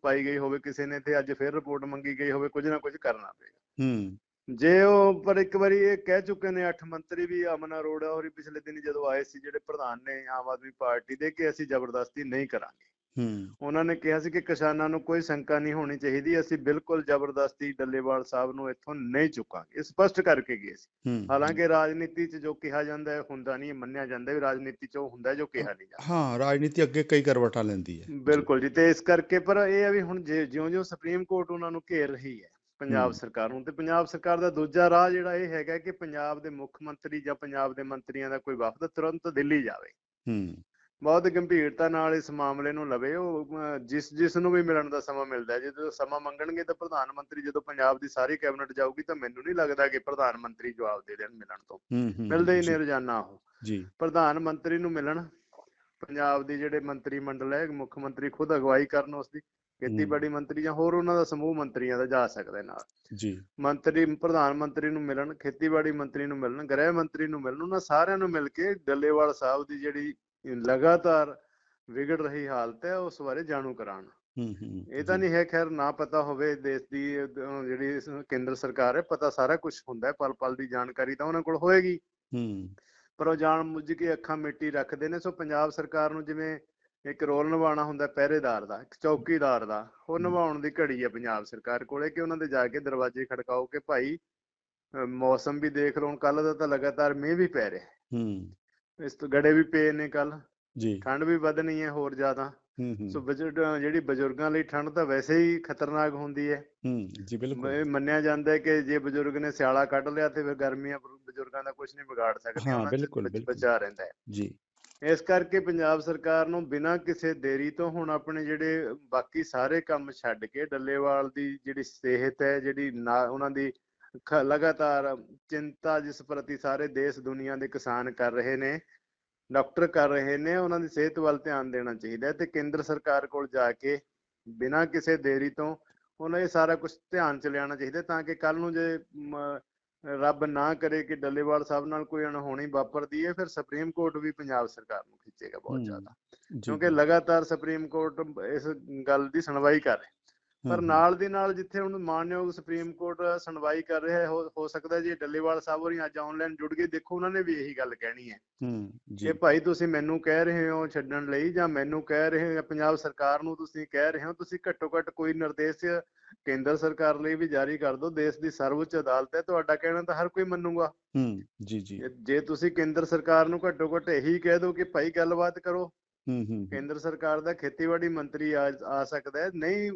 ਪਾਈ ਗਈ ਹੋਵੇ ਕਿਸੇ ਨੇ ਤੇ ਅੱਜ ਫਿਰ ਰਿਪੋਰਟ ਮੰਗੀ ਗਈ ਹੋਵੇ ਕੁਝ ਨਾ ਕੁਝ ਕਰਨਾ ਪਏਗਾ। ਹੂੰ। ਜੇ ਉਹ ਪਰ ਇੱਕ ਵਾਰੀ ਇਹ ਕਹਿ ਚੁੱਕੇ ਨੇ ਅੱਠ ਮੰਤਰੀ ਵੀ ਅਮਨ ਅਰੋੜਾ ਹੋਰੀ ਪਿਛਲੇ ਦਿਨੀ ਜਦੋਂ ਆਏ ਸੀ ਜਿਹੜੇ ਪ੍ਰਧਾਨ ਨੇ ਆਮ ਆਦਮੀ ਪਾਰਟੀ ਦੇ ਕਿ ਅਸੀਂ ਜ਼ਬਰਦਸਤੀ ਨਹੀਂ ਕਰਾਂਗੇ। ਉਹਨਾਂ ਨੇ ਕਿਹਾ ਸੀ ਕਿ ਕਿਸਾਨਾਂ ਨੂੰ ਕੋਈ ਸ਼ੰਕਾ ਨਹੀਂ ਹੋਣੀ ਚਾਹੀਦੀ ਅਸੀਂ ਬਿਲਕੁਲ ਜ਼ਬਰਦਸਤੀ ਡੱਲੇਵਾਲ ਸਾਹਿਬ ਨੂੰ ਇੱਥੋਂ ਨਹੀਂ ਚੁੱਕਾਂਗੇ। ਇਹ ਸਪਸ਼ਟ ਕਰਕੇ ਗਏ ਸੀ। ਹਾਲਾਂਕਿ ਰਾਜਨੀਤੀ 'ਚ ਜੋ ਕਿਹਾ ਜਾਂਦਾ ਹੈ ਹੁੰਦਾ ਨਹੀਂ ਮੰਨਿਆ ਜਾਂਦਾ ਵੀ ਰਾਜਨੀਤੀ 'ਚ ਉਹ ਹੁੰਦਾ ਜੋ ਕਿਹਾ ਨਹੀਂ ਜਾਂਦਾ। ਹਾਂ ਰਾਜਨੀਤੀ ਅੱਗੇ ਕਈ ਕਰਵਟਾਂ ਲੈਂਦੀ ਹੈ। ਬਿਲਕੁਲ ਜੀ ਤੇ ਇਸ ਕਰਕੇ ਪਰ ਇਹ ਹੈ ਵੀ ਹੁਣ ਜਿਉਂ-ਜਿਉਂ ਸੁਪਰੀਮ ਕੋਰਟ ਉਹਨਾਂ ਨੂੰ ਘੇਰ ਰਹੀ ਹੈ ਪੰਜਾਬ। ਸਰਕਾਰ ਨੂੰ ਤੇ ਪੰਜਾਬ ਸਰਕਾਰ ਦਾ ਦੂਜਾ ਰਾਹ ਜਿਹੜਾ ਇਹ ਹੈਗਾ ਕਿ ਪੰਜਾਬ ਦੇ ਮੁੱਖ ਮੰਤਰੀ ਜਾਂ ਪੰਜਾਬ ਦੇ ਮੰਤਰੀਆਂ ਦਾ ਕੋਈ ਵਫਦ ਤੁਰੰਤ ਦਿੱਲੀ ਜਾਵੇ। ਹੂੰ। ਬਹੁਤ ਗੰਭੀਰਤਾ ਨਾਲ ਇਸ ਮਾਮਲੇ ਨੂੰ ਲਵੇ। ਉਹ ਜਿਸ ਜਿਸ ਨੂੰ ਵੀ ਮਿਲਣ ਦਾ ਸਮਾਂ ਮਿਲਦਾ ਜਦੋਂ ਸਮਾਂ ਮੰਗਣਗੇ ਤਾਂ ਪ੍ਰਧਾਨ ਮੰਤਰੀ ਜਦੋਂ ਪੰਜਾਬ ਦੀ ਸਾਰੀ ਕੈਬਨਿਟ ਜਾਊਗੀ ਤਾਂ ਮੈਨੂੰ ਨਹੀਂ ਲੱਗਦਾ ਕਿ ਪ੍ਰਧਾਨ ਮੰਤਰੀ ਜਵਾਬ ਦੇ ਦੇਣ ਮਿਲਣ ਤੋਂ। ਮਿਲਦੇ ਹੀ ਨੇ ਰੋਜ਼ਾਨਾ ਉਹ। ਜੀ। ਪ੍ਰਧਾਨ ਮੰਤਰੀ ਨੂੰ ਮਿਲਣ ਪੰਜਾਬ ਦੀ ਜਿਹੜੇ ਮੰਤਰੀ ਮੰਡਲ ਹੈ ਮੁੱਖ ਮੰਤਰੀ ਖੁਦ ਅਗਵਾਈ ਕਰਨ ਉਸ ਦੀ ਖੇਤੀਬਾੜੀ ਮੰਤਰੀ ਜਾਂ ਹੋਰ ਉਹਨਾਂ ਦਾ ਸਮੂਹ ਮੰਤਰੀਆਂ ਦਾ ਜਾ ਸਕਦਾ ਨਾਲ। ਜੀ। ਮੰਤਰੀ ਪ੍ਰਧਾਨ ਮੰਤਰੀ ਨੂੰ ਮਿਲਣ ਖੇਤੀਬਾੜੀ ਮੰਤਰੀ ਨੂੰ ਮਿਲਣ ਗ੍ਰਹਿ ਮੰਤਰੀ ਨੂੰ ਮਿਲਣ ਉਹਨਾਂ ਸਾਰਿਆਂ ਨੂੰ ਮਿਲ ਕੇ ਡੱਲੇਵਾਲ ਸਾਹਿਬ ਦੀ ਜਿਹੜੀ ਲਗਾਤਾਰ ਵਿਗੜ ਰਹੀ ਹਾਲਤ ਹੈ ਉਸ ਬਾਰੇ ਜਾਣੂ ਕਰਾਉਣ। ਹੂੰ ਹੂੰ ਇਹ ਤਾਂ ਨਹੀਂ ਹੈ ਖੈਰ ਨਾ ਪਤਾ ਹੋਵੇ ਦੇਸ਼ ਦੀ ਜਿਹੜੀ ਕੇਂਦਰ ਸਰਕਾਰ ਹੈ ਪਤਾ ਸਾਰਾ ਕੁਝ ਹੁੰਦਾ ਹੈ ਪਲ ਪਲ ਦੀ ਜਾਣਕਾਰੀ ਤਾਂ ਉਹਨਾਂ ਕੋਲ ਹੋਏਗੀ। ਹੂੰ। ਪਰ ਉਹ ਜਾਣ ਬੁੱਝ ਕੇ ਅੱਖਾਂ ਮਿੱਟੀ ਰੱਖਦੇ ਨੇ ਸੋ ਪੰਜਾਬ ਸਰਕਾਰ ਨੂੰ ਜਿਵੇਂ ਇੱਕ ਰੋਲ ਨਿਭਾਉਣਾ ਹੁੰਦਾ ਪਹਿਰੇਦਾਰ ਦਾ ਇੱਕ ਚੌਕੀਦਾਰ ਦਾ ਉਹ। ਨਿਭਾਉਣ ਦੀ ਘੜੀ ਹੈ ਪੰਜਾਬ ਸਰਕਾਰ ਕੋਲੇ ਕਿ ਉਹਨਾਂ ਦੇ ਜਾ ਕੇ ਦਰਵਾਜ਼ੇ ਖੜਕਾਓ ਕਿ ਭਾਈ ਮੌਸਮ ਵੀ ਦੇਖ ਲਓ ਕੱਲ ਦਾ ਤਾਂ ਲਗਾਤਾਰ ਮੀਂਹ ਵੀ ਪੈ ਰਿਹਾ। ਹੂੰ। ਇਸ ਤੋਂ ਗੜੇ ਵੀ ਪਏ ਨੇ ਕੱਲ ਜੀ। ਠੰਡ ਵੀ ਵਧਣੀ ਹੈ ਹੋਰ ਜ਼ਿਆਦਾ। ਸੋ ਬਜ਼ੁਰਗ ਜਿਹੜੀ ਬਜ਼ੁਰਗਾਂ ਲਈ ਠੰਡ ਤਾਂ ਵੈਸੇ ਹੀ ਖਤਰਨਾਕ ਹੁੰਦੀ ਹੈ। ਹੂੰ ਜੀ ਬਿਲਕੁਲ। ਇਹ ਮੰਨਿਆ ਜਾਂਦਾ ਹੈ ਕਿ ਜੇ ਬਜ਼ੁਰਗ ਨੇ ਸਿਆਲਾ ਕੱਢ ਲਿਆ ਤੇ ਫਿਰ ਗਰਮੀਆਂ ਬਜ਼ੁ- ਬਜ਼ੁਰਗਾਂ ਦਾ ਕੁਝ ਨਹੀਂ ਵਿਗਾੜ ਸਕਦੀਆਂ ਹਾਂ, ਬਿਲਕੁਲ, ਬਚ- ਰਹਿੰਦਾ ਹੈ। ਜੀ। ਇਸ ਕਰਕੇ ਪੰਜਾਬ ਸਰਕਾਰ ਨੂੰ ਬਿਨਾਂ ਕਿਸੇ ਦੇਰੀ ਤੋਂ ਹੁਣ ਆਪਣੇ ਜਿਹੜੇ ਬਾਕੀ ਸਾਰੇ ਕੰਮ ਛੱਡ ਕੇ ਡੱਲੇਵਾਲ ਦੀ ਜਿਹੜੀ ਸਿਹਤ ਹੈ ਜਿਹੜੀ ਉਹਨਾਂ ਦੀ ਲਗਾਤਾਰ ਚਿੰਤਾ ਜਿਸ ਪ੍ਰਤੀ ਸਾਰੇ ਦੇਸ਼ ਦੁਨੀਆ ਦੇ ਕਿਸਾਨ ਕਰ ਰਹੇ ਨੇ ਡਾਕਟਰ ਕਰ ਰਹੇ ਨੇ ਉਹਨਾਂ ਦੀ ਸਿਹਤ ਵੱਲ ਧਿਆਨ ਦੇਣਾ ਚਾਹੀਦਾ ਤੇ ਕੇਂਦਰ ਸਰਕਾਰ ਕੋਲ ਜਾ ਕੇ ਬਿਨਾਂ ਕਿਸੇ ਦੇਰੀ ਤੋਂ ਉਹਨਾਂ ਇਹ ਸਾਰਾ ਕੁਝ ਧਿਆਨ ਚ ਲਿਆਉਣਾ ਚਾਹੀਦਾ ਤਾਂ ਕਿ ਕੱਲ ਨੂੰ ਜੇ ਰੱਬ ਨਾ ਕਰੇ ਕਿ ਡੱਲੇਵਾਲ ਸਾਹਿਬ ਨਾਲ ਕੋਈ ਅਣਹੋਣੀ ਵਾਪਰਦੀ ਹੈ ਫਿਰ ਸੁਪਰੀਮ ਕੋਰਟ ਵੀ ਪੰਜਾਬ ਸਰਕਾਰ ਨੂੰ ਖਿੱਚੇਗਾ ਬਹੁਤ ਜ਼ਿਆਦਾ। ਕਿਉਂਕਿ ਲਗਾਤਾਰ ਸੁਪਰੀਮ ਕੋਰਟ ਇਸ ਗੱਲ ਦੀ ਸੁਣਵਾਈ ਕਰ ਰਿਹਾ ਪਰ ਨਾਲ ਦੀ ਨਾਲ ਜਿੱਥੇ ਹੁਣ ਮਾਨਯੋਗ ਸੁਪਰੀਮ ਕੋਰਟ ਸੁਣਵਾਈ ਕਰ ਰਿਹਾ ਹੈ ਹੋ ਸਕਦਾ ਜੀ ਡੱਲੇਵਾਲ ਸਾਹਿਬ ਹੋਰੀ ਅੱਜ ਆਨਲਾਈਨ ਜੁੜ ਗਏ ਦੇਖੋ ਉਹਨਾਂ ਨੇ ਵੀ ਇਹੀ ਗੱਲ ਕਹਿਣੀ ਹੈ। ਹੂੰ ਜੀ। ਭਾਈ ਤੁਸੀਂ ਮੈਨੂੰ ਕਹਿ ਰਹੇ ਹੋ ਛੱਡਣ ਲਈ ਜਾਂ ਮੈਨੂੰ ਕਹਿ ਰਹੇ ਹੋ ਪੰਜਾਬ ਸਰਕਾਰ ਨੂੰ ਤੁਸੀਂ ਕਹਿ ਰਹੇ ਹੋ ਤੁਸੀਂ ਘੱਟੋ ਘੱਟ ਕੋਈ ਨਿਰਦੇਸ਼ ਕੇਂਦਰ ਸਰਕਾਰ ਲਈ ਵੀ ਜਾਰੀ ਕਰ ਦਿਓ ਦੇਸ਼ ਦੀ ਸਰਵਉੱਚ ਅਦਾਲਤ ਹੈ ਤੁਹਾਡਾ ਕਹਿਣਾ ਤਾਂ ਹਰ ਕੋਈ ਮੰਨੂਗਾ। ਹੂੰ ਜੀ ਜੀ। ਜੇ- ਤੁਸੀਂ ਕੇਂਦਰ ਸਰਕਾਰ ਨੂੰ ਘੱਟੋ ਘੱਟ ਇਹੀ ਕਹਿ ਦਿਓ ਕਿ ਭਾਈ ਗੱਲਬਾਤ ਕਰੋ। ਹੂੰ ਹੂੰ ਕੇਂਦਰ ਸਰਕਾਰ ਦਾ ਖੇਤੀਬਾੜੀ ਮੰਤਰੀ ਆ ਸਕਦਾ ਹੈ ਨਹੀਂ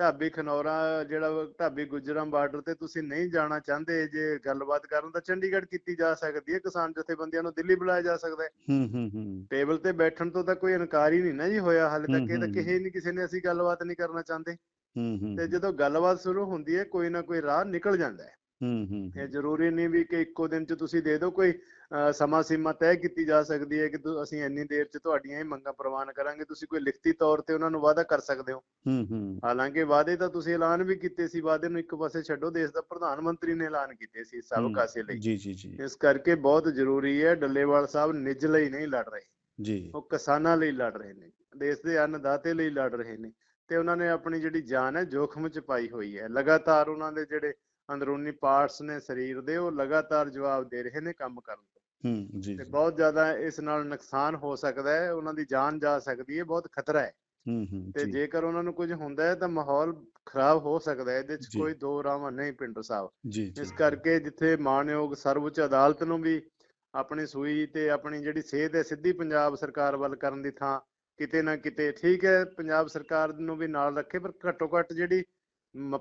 ਢਾਬੀ ਖਨੌਰਾ ਜਿਹੜਾ ਢਾਬੀ ਗੁਜਰਾਂ ਬਾਰਡਰ ਤੇ ਤੁਸੀਂ ਨਹੀਂ ਜਾਣਾ ਚਾਹੁੰਦੇ ਜੇ ਗੱਲਬਾਤ ਕਰਨ ਤਾਂ ਚੰਡੀਗੜ੍ਹ ਕੀਤੀ ਜਾ ਸਕਦੀ ਹੈ ਕਿਸਾਨ ਜਥੇਬੰਦੀਆਂ ਨੂੰ ਦਿੱਲੀ ਬੁਲਾਇਆ ਜਾ ਸਕਦਾ ਹੈ। ਹੂੰ ਹੂੰ ਹੂੰ। ਟੇਬਲ ਤੇ ਬੈਠਣ ਤੋਂ ਤਾਂ ਕੋਈ ਇਨਕਾਰ ਹੀ ਨਹੀਂ ਨਾ ਜੀ ਹੋਇਆ ਹਾਲੇ ਤੱਕ ਇਹ ਤਾਂ ਕਿਹੇ ਨਹੀਂ ਕਿਸੇ ਨੇ ਅਸੀਂ ਗੱਲਬਾਤ ਨਹੀਂ ਕਰਨਾ ਚਾਹੁੰਦੇ। ਹੂੰ ਹੂੰ। ਤੇ ਜਦੋਂ ਗੱਲਬਾਤ ਸ਼ੁਰੂ ਹੁੰਦੀ ਹੈ ਕੋਈ ਨਾ ਕੋਈ ਰਾਹ ਨਿਕਲ ਜਾਂਦਾ ਹੈ। ਹੂੰ ਹੂੰ ਇਹ ਜ਼ਰੂਰੀ ਨਹੀਂ ਵੀ ਕਿ ਇੱਕੋ ਦਿਨ ਚ ਤੁਸੀਂ ਦੇ ਦਿਓ ਕੋਈ ਸਮਾਂ ਸੀਮਾ ਤੈਅ ਕੀਤੀ ਜਾ ਸਕਦੀ ਹੈ ਕਿ ਅਸੀਂ ਇੰਨੀ ਦੇਰ ਚ ਤੁਹਾਡੀਆਂ ਹੀ ਮੰਗਾਂ ਪ੍ਰਵਾਨ ਕਰਾਂਗੇ ਤੁਸੀਂ ਕੋਈ ਲਿਖਤੀ ਤੌਰ ਤੇ ਉਹਨਾਂ ਨੂੰ ਵਾਅਦਾ ਕਰ ਸਕਦੇ ਹੋ। ਹੂੰ ਹੂੰ। ਹਾਲਾਂਕਿ ਵਾਅਦੇ ਤਾਂ ਤੁਸੀਂ ਐਲਾਨ ਵੀ ਕੀਤੇ ਸੀ ਵਾਅਦੇ ਨੂੰ ਇੱਕ ਪਾਸੇ ਛੱਡੋ ਦੇਸ਼ ਦਾ ਪ੍ਰਧਾਨ ਮੰਤਰੀ ਨੇ ਐਲਾਨ ਕੀਤੇ ਸੀ ਸਭ ਕਾਸੇ ਲਈ। ਜੀ ਜੀ ਜੀ। ਇਸ ਕਰਕੇ ਬਹੁਤ ਜ਼ਰੂਰੀ ਹੈ ਡੱਲੇਵਾਲ ਸਾਹਿਬ ਨਿੱਜ ਲਈ ਨਹੀਂ ਲੜ ਰਹੇ। ਜੀ। ਉਹ ਕਿਸਾਨਾਂ ਲਈ ਲੜ ਰਹੇ ਨੇ ਦੇਸ਼ ਦੇ ਅੰਨਦਾਤੇ ਲਈ ਲੜ ਰਹੇ ਨੇ। ਤੇ ਉਹਨਾਂ ਨੇ ਆਪਣੀ ਜਿਹੜੀ ਜਾਨ ਹੈ ਜੋਖਮ ਚ ਪਾਈ ਹੋਈ ਹੈ। ਲਗਾਤਾਰ ਉਹਨਾਂ ਦੇ ਜਿਹੜੇ ਅੰਦਰੂਨੀ ਪਾਰਟਸ ਨੇ ਸਰੀਰ ਦੇ ਉਹ ਲਗਾਤਾਰ ਜਵਾਬ ਦੇ ਰਹੇ ਨੇ ਕੰਮ ਕਰਨ ਤੋਂ। ਹੂੰ ਜੀ ਤੇ ਜੀ। ਬਹੁਤ ਜ਼ਿਆਦਾ ਇਸ ਨਾਲ ਨੁਕਸਾਨ ਹੋ ਸਕਦਾ ਹੈ ਉਹਨਾਂ ਦੀ ਜਾਨ ਜਾ ਸਕਦੀ ਹੈ ਬਹੁਤ ਖਤਰਾ ਹੈ। ਹੂੰ ਹੂੰ ਤੇ ਜੇਕਰ ਉਹਨਾਂ ਨੂੰ ਕੁਝ ਹੁੰਦਾ ਹੈ ਤਾਂ ਮਾਹੌਲ ਖਰਾਬ ਹੋ ਸਕਦਾ ਹੈ ਇਹਦੇ ਚ ਜੀ। ਕੋਈ ਦੋ ਰਾਵਾਂ ਨਹੀਂ ਪਿੰਡਰ ਸਾਹਿਬ। ਇਸ ਕਰਕੇ ਜਿੱਥੇ ਮਾਨਯੋਗ ਸਰਵਉੱਚ ਅਦਾਲਤ ਨੂੰ ਵੀ ਆਪਣੀ ਸੂਈ ਤੇ ਆਪਣੀ ਜਿਹੜੀ ਸੇਧ ਹੈ ਸਿੱਧੀ ਪੰਜਾਬ ਸਰਕਾਰ ਵੱਲ ਕਰਨ ਦੀ ਥਾਂ ਕਿਤੇ ਨਾ ਕਿਤੇ ਠੀਕ ਹੈ ਪੰਜਾਬ ਸਰਕਾਰ ਨੂੰ ਵੀ ਨਾਲ ਰੱਖੇ ਪਰ ਘੱਟੋ ਘੱਟ ਜਿਹੜੀ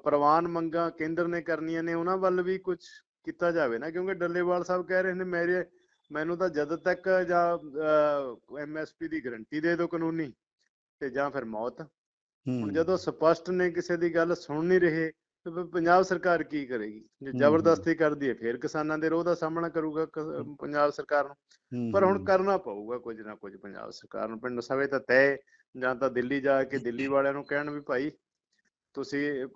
ਪ੍ਰਵਾਨ ਮੰਗਾਂ ਕੇਂਦਰ ਨੇ ਕਰਨੀਆਂ ਨੇ ਉਹਨਾਂ ਵੱਲ ਵੀ ਕੁਝ ਕੀਤਾ ਜਾਵੇ ਨਾ ਕਿਉਂਕਿ ਡੱਲੇਵਾਲ ਸਾਹਿਬ ਕਹਿ ਰਹੇ ਨੇ ਮੇਰੇ ਮੈਨੂੰ ਤਾਂ ਜਦ ਤੱਕ ਜਾਂ ਐਮਐਸਪੀ ਦੀ ਗਾਰੰਟੀ ਦੇ ਦਿਓ ਕਾਨੂੰਨੀ ਤੇ ਜਾਂ ਫਿਰ ਮੌਤ। ਹੁਣ ਜਦੋਂ ਸਪਸ਼ਟ ਨੇ ਕਿਸੇ ਦੀ ਗੱਲ ਸੁਣ ਨਹੀਂ ਰਹੇ ਤੇ ਪੰਜਾਬ ਸਰਕਾਰ ਕੀ ਕਰੇਗੀ? ਜੇ ਜ਼ਬਰਦਸਤੀ ਕਰਦੀ ਹੈ ਫਿਰ ਕਿਸਾਨਾਂ ਦੇ ਰੋਹ ਦਾ ਸਾਹਮਣਾ ਕਰੂਗਾ ਪੰਜਾਬ ਸਰਕਾਰ ਨੂੰ। ਪਰ ਹੁਣ ਕਰਨਾ ਪਊਗਾ ਕੁਝ ਨਾ ਕੁਝ ਪੰਜਾਬ ਸਰਕਾਰ ਨੂੰ। ਪਿੰਡ ਸਵੇ ਤਾਂ ਤੈ ਜਾਂ ਤਾਂ ਦਿੱਲੀ ਜਾ ਕੇ ਦਿੱਲੀ ਵਾਲਿਆਂ ਨੂੰ ਕਹਿਣ ਵੀ ਭਾਈ ਤੁਸੀਂ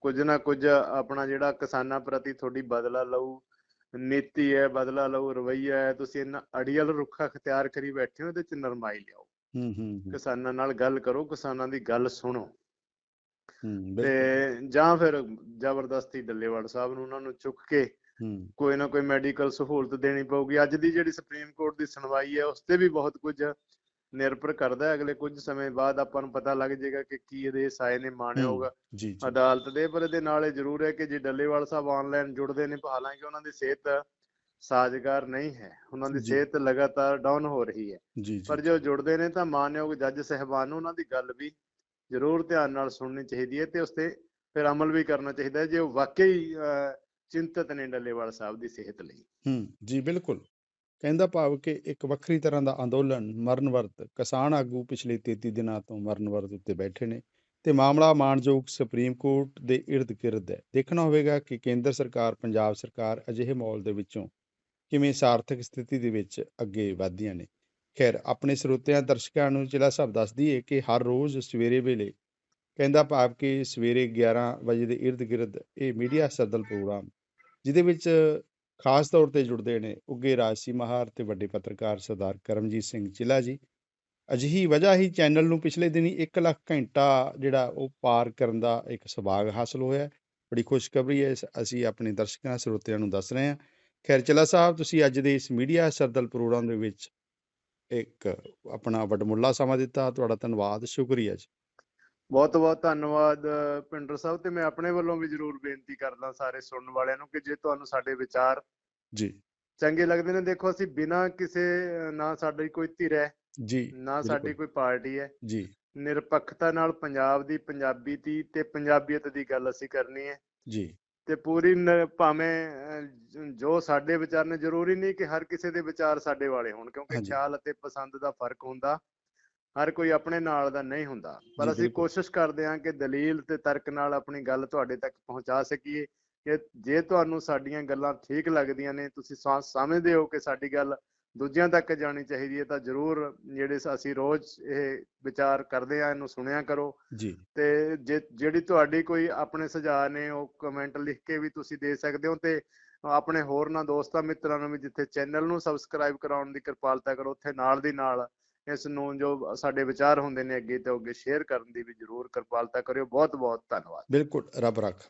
ਕੁਝ ਨਾ ਕੁਝ ਆਪਣਾ ਜਿਹੜਾ ਕਿਸਾਨਾਂ ਪ੍ਰਤੀ ਤੁਹਾਡੀ ਬਦਲਾ ਲਊ ਨੀਤੀ ਹੈ ਬਦਲਾ ਲਊ ਰਵੱਈਆ ਹੈ ਤੁਸੀਂ ਇੰਨਾ ਅੜੀਅਲ ਰੁੱਖਾ ਅਖਤਿਆਰ ਕਰੀ ਬੈਠੇ ਹੋ ਇਹਦੇ ਚ ਨਰਮਾਈ ਲਿਆਓ। ਹੂੰ ਹੂੰ ਕਿਸਾਨਾਂ ਨਾਲ ਗੱਲ ਕਰੋ ਕਿਸਾਨਾਂ ਦੀ ਗੱਲ ਸੁਣੋ। ਤੇ ਜਾਂ ਫਿਰ ਜ਼ਬਰਦਸਤੀ ਡੱਲੇਵਾਲ ਸਾਹਿਬ ਨੂੰ ਉਹਨਾਂ ਨੂੰ ਚੁੱਕ ਕੇ ਕੋਈ ਨਾ ਕੋਈ ਮੈਡੀਕਲ ਸਹੂਲਤ ਦੇਣੀ ਪਊਗੀ। ਅੱਜ ਦੀ ਜਿਹੜੀ ਸੁਪਰੀਮ ਕੋਰਟ ਦੀ ਸੁਣਵਾਈ ਹੈ ਉਸ ਤੇ ਵੀ ਬਹੁਤ ਕੁਝ ਨਿਰਭਰ ਕਰਦਾ ਹੈ। ਅਗਲੇ ਕੁਝ ਸਮੇਂ ਬਾਅਦ ਆਪਾਂ ਨੂੰ ਪਤਾ ਲੱਗ ਜਾਏਗਾ ਕਿ ਕੀ ਇਹਦੇ ਸਾਏ ਨੇ ਜੀ ਜੀ। ਅਦਾਲਤ ਦੇ ਪਰ ਇਹਦੇ ਨਾਲ ਇਹ ਜ਼ਰੂਰ ਹੈ ਕਿ ਜੇ ਡੱਲੇਵਾਲ ਸਾਹਿਬ ਆਨਲਾਈਨ ਜੁੜਦੇ ਨੇ ਹਾਲਾਂਕਿ ਉਹਨਾਂ ਦੀ ਸਿਹਤ ਸਾਜ਼ਗਾਰ ਨਹੀਂ ਹੈ। ਉਹਨਾਂ ਦੀ। ਸਿਹਤ ਲਗਾਤਾਰ ਡਾਊਨ ਹੋ ਰਹੀ ਹੈ। ਪਰ ਜੋ। ਜੁੜਦੇ ਨੇ ਤਾਂ ਮਾਨਯੋਗ ਜੱਜ ਸਹਿਬਾਨ ਨੂੰ ਉਹਨਾਂ ਦੀ ਗੱਲ ਵੀ ਜ਼ਰੂਰ ਧਿਆਨ ਨਾਲ ਸੁਣਨੀ ਚਾਹੀਦੀ ਹੈ ਤੇ ਉਸ ਤੇ ਫਿਰ ਅਮਲ ਵੀ ਕਰਨਾ ਚਾਹੀਦਾ ਹੈ ਜੇ ਉਹ ਵਾਕਈ ਚਿੰਤਤ ਨੇ ਡੱਲੇਵਾਲ ਸਾਹਿਬ ਦੀ ਸਿਹਤ ਲਈ। ਹੂੰ ਜੀ ਬਿਲਕੁਲ। ਕਹਿੰਦਾ ਭਾਵ ਕਿ ਇੱਕ ਵੱਖਰੀ ਤਰ੍ਹਾਂ ਦਾ ਅੰਦੋਲਨ ਮਰਨ ਵਰਤ, ਕਿਸਾਨ ਆਗੂ ਪਿਛਲੇ 33 ਦਿਨਾਂ ਤੋਂ ਮਰਨ ਵਰਤ ਉੱਤੇ ਬੈਠੇ ਨੇ ਤੇ ਮਾਮਲਾ ਮਾਣਯੋਗ ਸੁਪਰੀਮ ਕੋਰਟ ਦੇ ਇਰਦ ਗਿਰਦ ਹੈ। ਦੇਖਣਾ ਹੋਵੇਗਾ ਕਿ ਕੇਂਦਰ ਸਰਕਾਰ, ਪੰਜਾਬ ਸਰਕਾਰ ਅਜਿਹੇ ਮਾਹੌਲ ਦੇ ਵਿੱਚੋਂ ਕਿਵੇਂ ਸਾਰਥਕ ਸਥਿਤੀ ਦੇ ਵਿੱਚ ਅੱਗੇ ਵਧਦੀਆਂ ਨੇ। ਖੈਰ, ਆਪਣੇ ਸਰੋਤਿਆਂ ਦਰਸ਼ਕਾਂ ਨੂੰ ਜ਼ਿਲ੍ਹਾ ਸਾਹਿਬ ਦੱਸਦੀ ਹੈ ਕਿ ਹਰ ਰੋਜ਼ ਸਵੇਰੇ ਵੇਲੇ ਕਹਿੰਦਾ ਭਾਵ ਕਿ ਸਵੇਰੇ 11 ਵਜੇ ਦੇ ਇਰਦ ਗਿਰਦ ਇਹ ਮੀਡੀਆ ਸਰਦਲ ਪ੍ਰੋਗਰਾਮ, ਜਿਹਦੇ ਵਿੱਚ ਖਾਸ ਤੌਰ ਤੇ ਜੁੜਦੇ ਨੇ ਉੱਗੇ ਰਾਜਸੀ ਮਹਾਰ ਤੇ ਵੱਡੇ ਪੱਤਰਕਾਰ ਸਰਦਾਰ ਕਰਮਜੀਤ ਸਿੰਘ ਚਿਲਾ ਜੀ। ਅਜਿਹੀ ਵਜ੍ਹਾ ਹੀ ਚੈਨਲ ਨੂੰ ਪਿਛਲੇ ਦਿਨੀ 1 ਲੱਖ ਘੰਟਾ ਜਿਹੜਾ ਉਹ ਪਾਰ ਕਰਨ ਦਾ ਇੱਕ ਸੁਭਾਗ ਹਾਸਲ ਹੋਇਆ। ਬੜੀ ਖੁਸ਼ਖਬਰੀ ਹੈ ਅਸੀਂ ਆਪਣੇ ਦਰਸ਼ਕਾਂ, ਸਰੋਤਿਆਂ ਨੂੰ ਦੱਸ ਰਹੇ ਹਾਂ। ਖੈਰ ਚਲਾ ਸਾਹਿਬ, ਤੁਸੀਂ ਅੱਜ ਦੇ ਇਸ ਮੀਡੀਆ ਸਰਦਲ ਪ੍ਰੋਗਰਾਮ ਦੇ ਵਿੱਚ ਇੱਕ ਆਪਣਾ ਵਡਮੁੱਲਾ ਸਮਾਂ ਦਿੱਤਾ। ਤੁਹਾਡਾ ਧੰਨਵਾਦ, ਸ਼ੁਕਰੀਆ ਜੀ। ਬਹੁਤ ਬਹੁਤ ਧੰਨਵਾਦ ਪਿੰਡਰ ਸਾਹਿਬ ਤੇ ਮੈਂ ਆਪਣੇ ਵੱਲੋਂ ਵੀ ਜ਼ਰੂਰ ਬੇਨਤੀ ਕਰਦਾ ਸਾਰੇ ਸੁਣਨ ਵਾਲਿਆਂ ਨੂੰ ਕਿ ਜੇ ਤੁਹਾਨੂੰ ਸਾਡੇ ਵਿਚਾਰ ਜੀ। ਚੰਗੇ ਲੱਗਦੇ ਨੇ ਦੇਖੋ ਅਸੀਂ ਬਿਨਾਂ ਕਿਸੇ ਨਾ ਸਾਡੀ ਕੋਈ ਧਿਰ ਹੈ ਜੀ ਨਾ ਸਾਡੀ। ਕੋਈ ਪਾਰਟੀ ਹੈ। ਜੀ। ਨਿਰਪੱਖਤਾ ਨਾਲ ਪੰਜਾਬ ਦੀ ਪੰਜਾਬੀ ਦੀ ਤੇ ਪੰਜਾਬੀਅਤ ਦੀ ਗੱਲ ਅਸੀਂ ਕਰਨੀ ਹੈ। ਜੀ। ਤੇ ਪੂਰੀ ਭਾਵੇਂ ਜ- ਸਾਡੇ ਵਿਚਾਰ ਨੇ ਜ਼ਰੂਰੀ ਨਹੀਂ ਕਿ ਹਰ ਕਿਸੇ ਦੇ ਵਿਚਾਰ ਸਾਡੇ ਵਾਲੇ ਹੋਣ ਕਿਉਂਕਿ। ਖਿਆਲ ਅਤੇ ਪਸੰਦ ਦਾ ਫ਼ਰਕ ਹੁੰਦਾ। ਹਰ ਕੋਈ ਆਪਣੇ ਨਾਲ ਦਾ ਨਹੀਂ ਹੁੰਦਾ। ਪਰ ਅਸੀਂ। ਕੋਸ਼ਿਸ਼ ਕਰਦੇ ਹਾਂ ਕਿ ਦਲੀਲ ਤੇ ਤਰਕ ਨਾਲ ਆਪਣੀ ਗੱਲ ਤੁਹਾਡੇ ਤੱਕ ਪਹੁੰਚਾ ਸਕੀਏ ਕਿ ਜੇ ਤੁਹਾਨੂੰ ਸਾਡੀਆਂ ਗੱਲਾਂ ਠੀਕ ਲੱਗਦੀਆਂ ਨੇ ਤੁਸੀਂ ਸਮ- ਸਮਝਦੇ ਹੋ ਕਿ ਸਾਡੀ ਗੱਲ ਦੂਜਿਆਂ ਤੱਕ ਜਾਣੀ ਚਾਹੀਦੀ ਹੈ ਤਾਂ ਜ਼ਰੂਰ ਜਿਹੜੇ ਅਸੀਂ ਰੋਜ਼ ਇਹ ਵਿਚਾਰ ਕਰਦੇ ਆ ਇਹਨੂੰ ਸੁਣਿਆ ਕਰੋ। ਜੀ। ਤੇ ਜੇ ਜਿਹੜੀ ਤੁਹਾਡੀ ਕੋਈ ਆਪਣੇ ਸੁਝਾਅ ਨੇ ਉਹ ਕਮੈਂਟ ਲਿਖ ਕੇ ਵੀ ਤੁਸੀਂ ਦੇ ਸਕਦੇ ਹੋ ਤੇ ਆਪਣੇ ਹੋਰਨਾਂ ਦੋਸਤਾਂ ਮਿੱਤਰਾਂ ਨੂੰ ਵੀ ਜਿੱਥੇ ਚੈਨਲ ਨੂੰ ਸਬਸਕ੍ਰਾਈਬ ਕਰਾਉਣ ਦੀ ਕਿਰਪਾਲਤਾ ਕਰੋ ਉੱਥੇ ਨਾਲ ਦੀ ਨਾਲ ਇਸ ਨੂੰ ਜੋ ਸਾਡੇ ਵਿਚਾਰ ਹੁੰਦੇ ਨੇ ਅੱਗੇ ਤੋਂ ਅੱਗੇ ਸ਼ੇਅਰ ਕਰਨ ਦੀ ਵੀ ਜ਼ਰੂਰ ਕਿਰਪਾਲਤਾ ਕਰਿਓ। ਬਹੁਤ ਬਹੁਤ ਧੰਨਵਾਦ। ਬਿਲਕੁਲ ਰੱਬ ਰੱਖ।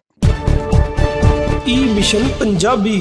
ਈ ਮਿਸ਼ਨ ਪੰਜਾਬੀ